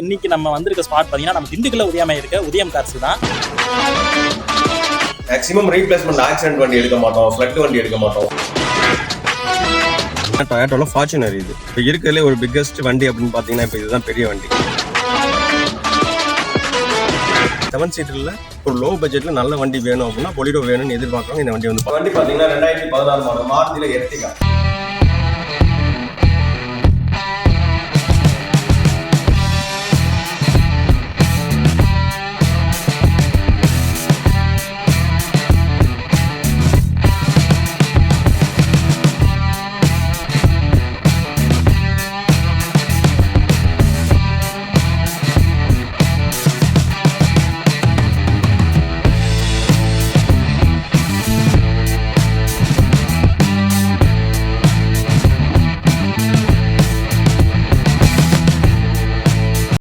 இன்னைக்கு நம்ம வந்திருக்க ஸ்பாட் பார்த்தீங்கன்னா நம்ம திண்டுக்கல்ல உதயமாக இருக்க உதயம் கார்ஸ் தான். மேக்ஸிமம் ரீப்ளேஸ்மெண்ட் ஆக்சிடென்ட் வண்டி எடுக்க மாட்டோம் ஃபிளட் வண்டி எடுக்க மாட்டோம். டொயோட்டோல ஃபார்ச்சுனர் இது. இப்போ இருக்கிறதுலே ஒரு பிக்கஸ்ட் வண்டி அப்படின்னு பார்த்தீங்கன்னா இப்போ இதுதான் பெரிய வண்டி. செவன் சீட்டரில் ஒரு லோ பட்ஜெட்டில் நல்ல வண்டி வேணும் அப்படின்னா பொலிடோ வேணும்னு எதிர்பார்க்குறவங்க இந்த வண்டி வந்து வண்டி பார்த்தீங்கன்னா ரெண்டாயிரத்தி பதினாறு மாடல் மாருதியில் எர்டிகா